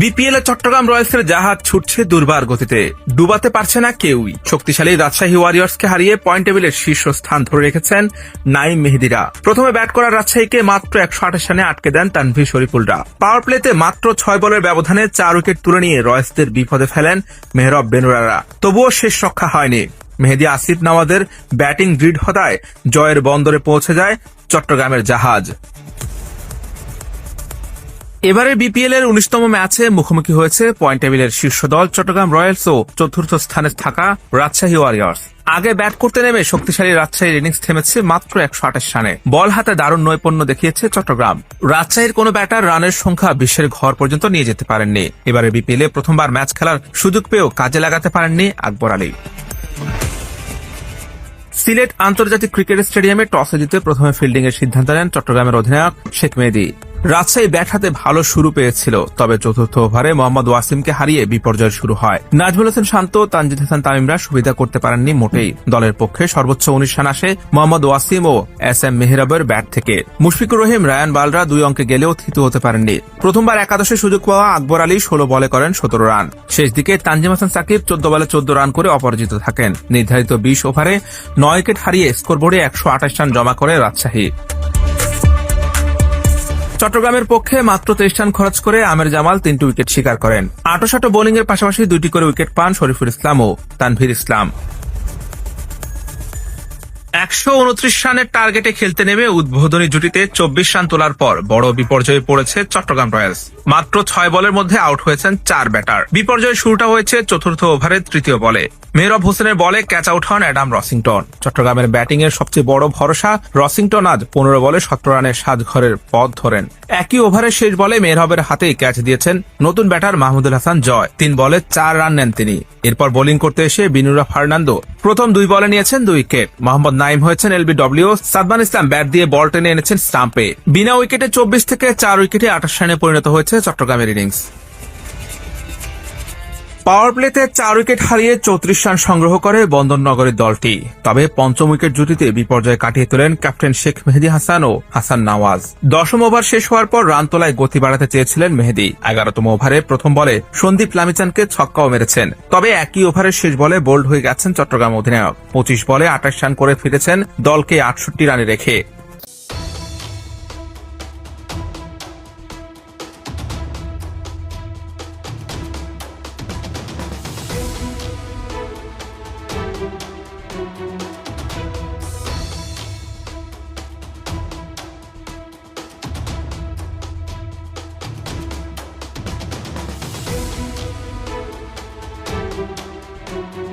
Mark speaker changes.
Speaker 1: BPL এ চট্টগ্রাম রয়্যালসের জাহাজ ছুটছে দুর্বার গতিতে। ডুবাতে পারছে না কেউই। শক্তিশালী রাজশাহী ওয়ারিয়র্সকে হারিয়ে পয়েন্ট টেবিলের শীর্ষ স্থান ধরে রেখেছেন নাইম মেহেদিরা। প্রথমে ব্যাট করা রাজশাহীকে মাত্র একশো আঠাশ রানে আটকে দেন তানভীর শরীফুলরা। পাওয়ার প্লেতে মাত্র ছয় বলের ব্যবধানে চার উইকেট তুলে নিয়ে রয়্যালসদের বিপদে ফেলেন মেহরব বেনুরারা। তবুও শেষ রক্ষা হয়নি। মেহেদি আসিফ নওয়াজের ব্যাটিং দৃঢ়তায় জয়ের বন্দরে পৌঁছে যায় চট্টগ্রামের জাহাজ। এবারে বিপিএল এর উনিশতম ম্যাচে মুখোমুখি হয়েছে পয়েন্ট টেবিলের শীর্ষ দল চট্টগ্রাম রয়্যালস ও চতুর্থ স্থানে থাকা রাজশাহী ওয়ারিয়র্স। আগে ব্যাট করতে নেমে শক্তিশালী রাজশাহীর ইনিংস থেমেছে মাত্র একশো আঠাশ রানে। বল হাতে দারুণ নৈপুণ্য দেখিয়েছে চট্টগ্রাম। রাজশাহীর কোনো ব্যাটার রানের সংখ্যা বিশ্বের ঘর পর্যন্ত নিয়ে যেতে পারেননি। এবারে বিপিএল প্রথমবার ম্যাচ খেলার সুযোগ পেয়েও কাজে লাগাতে পারেননি আকবর আলী। সিলেট আন্তর্জাতিক ক্রিকেট স্টেডিয়ামে টসে জিতে প্রথমে ফিল্ডিং এর সিদ্ধান্ত নেন চট্টগ্রামের অধিনায়ক শেখ মেহেদি। রাজশাহী ব্যাট হাতে ভালো শুরু পেয়েছিল, তবে চতুর্থ ওভারে মোহাম্মদ ওয়াসিমকে হারিয়ে বিপর্যয় শুরু হয়। নাজমুল হোসেন শান্ত, তানজিদ হাসান তামিমরা সুবিধা করতে পারেননি মোটেই। দলের পক্ষে সর্বোচ্চ উনিশ রান আসে মোহাম্মদ ওয়াসিম ও এস এম মেহরাবের ব্যাট থেকে। মুশফিকুর রহিম, রায়ান বালরা দুই অঙ্কে গেলেও থিত হতে পারেননি। প্রথমবার একাদশে সুযোগ পাওয়া আকবর আলী ষোলো বলে করেন সতেরো রান। শেষ দিকে তানজিম হাসান সাকিব চোদ্দ বলে চোদ্দ রান করে অপরাজিত থাকেন। নির্ধারিত বিশ ওভারে নয় উইকেট হারিয়ে স্কোরবোর্ডে একশো আঠাশ রান জমা করে রাজশাহী। চট্টগ্রামের পক্ষে মাত্র তেইশ রান খরচ করে আমের জামাল তিনটি উইকেট শিকার করেন। আটোশাটো বোলিং এর পাশাপাশি দুইটি করে উইকেট পান শরীফুল ইসলাম ও তানভীর ইসলাম। একশো উনত্রিশ রানের টার্গেটে খেলতে নেমে উদ্বোধনী জুটিতে চব্বিশ রান তোলার পর বড় বিপর্যয়ে পড়েছে চট্টগ্রাম রয়্যালস। মাত্র ছয় বলের মধ্যে আউট হয়েছেন চার ব্যাটার। বিপর্যয়ের শুরুটা হয়েছে চতুর্থ ওভারের তৃতীয় বলে। মেহরব হোসেনের বলে ক্যাচ আউট হন অ্যাডাম রসিংটন। চট্টগ্রামের ব্যাটিং এর সবচেয়ে বড় ভরসা রসিংটন আজ পনেরো বলে সতেরো রানের সাত ঘরের পথ ধরেন। একই ওভারের শেষ বলে মেহরবের হাতেই ক্যাচ দিয়েছেন নতুন ব্যাটার মাহমুদুল হাসান জয়। তিন বলে চার রান নেন তিনি। এরপর বোলিং করতে এসে বিনুরা ফার্নান্দো প্রথম দুই বলে নিয়েছেন দুই উইকেট। মোহাম্মদ নাইম হয়েছেন এলবিডব্লিউ। সাদমান ইসলাম ব্যাট দিয়ে বল টেনে এনেছেন স্টাম্পে। বিনা উইকেটে চব্বিশ থেকে চার উইকেটে আঠাশ রানে পরিণত হয়েছে চট্টগ্রামের ইনিংস। পাওয়ার প্লেতে চার উইকেট হারিয়ে চৌত্রিশ রান সংগ্রহ করে বন্দরনগরের দলটি। তবে পঞ্চম উইকেট জুটিতে বিপর্যয় কাটিয়ে তোলেন ক্যাপ্টেন শেখ মেহেদি হাসান ও হাসান নওয়াজ। দশম ওভার শেষ হওয়ার পর রান তোলায় গতি বাড়াতে চেয়েছিলেন মেহেদি। এগারোতম ওভারে প্রথম বলে সন্দীপ লামিচানকে ছক্কাও মেরেছেন। তবে একই ওভারের শেষ বলে বোল্ড হয়ে গেছেন চট্টগ্রাম অধিনায়ক। পঁচিশ বলে আঠাশ রান করে ফিরেছেন দলকে আটষট্টি রানে রেখে। Thank you